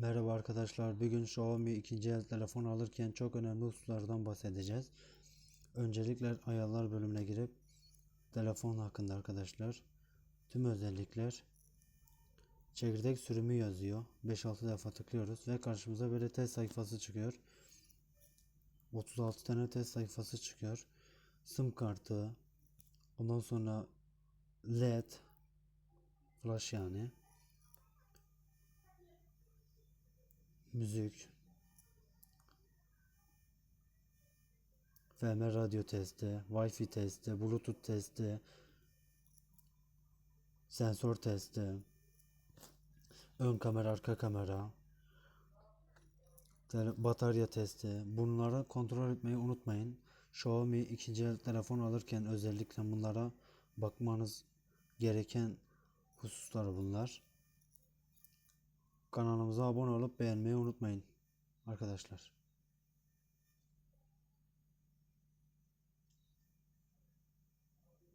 Merhaba arkadaşlar. Bugün Xiaomi ikinci el telefon alırken çok önemli hususlardan bahsedeceğiz. Öncelikle ayarlar bölümüne girip telefon hakkında arkadaşlar. Tüm özellikler çekirdek sürümü yazıyor. 5-6 defa tıklıyoruz ve karşımıza böyle test sayfası çıkıyor. 36 tane test sayfası çıkıyor. SIM kartı, ondan sonra LED, flash yani. Müzik, FM radyo testi, Wi-Fi testi, Bluetooth testi, sensör testi, ön kamera, arka kamera, batarya testi. Bunları kontrol etmeyi unutmayın. Xiaomi ikinci el telefon alırken özellikle bunlara bakmanız gereken hususlar bunlar. Kanalımıza abone olup beğenmeyi unutmayın arkadaşlar.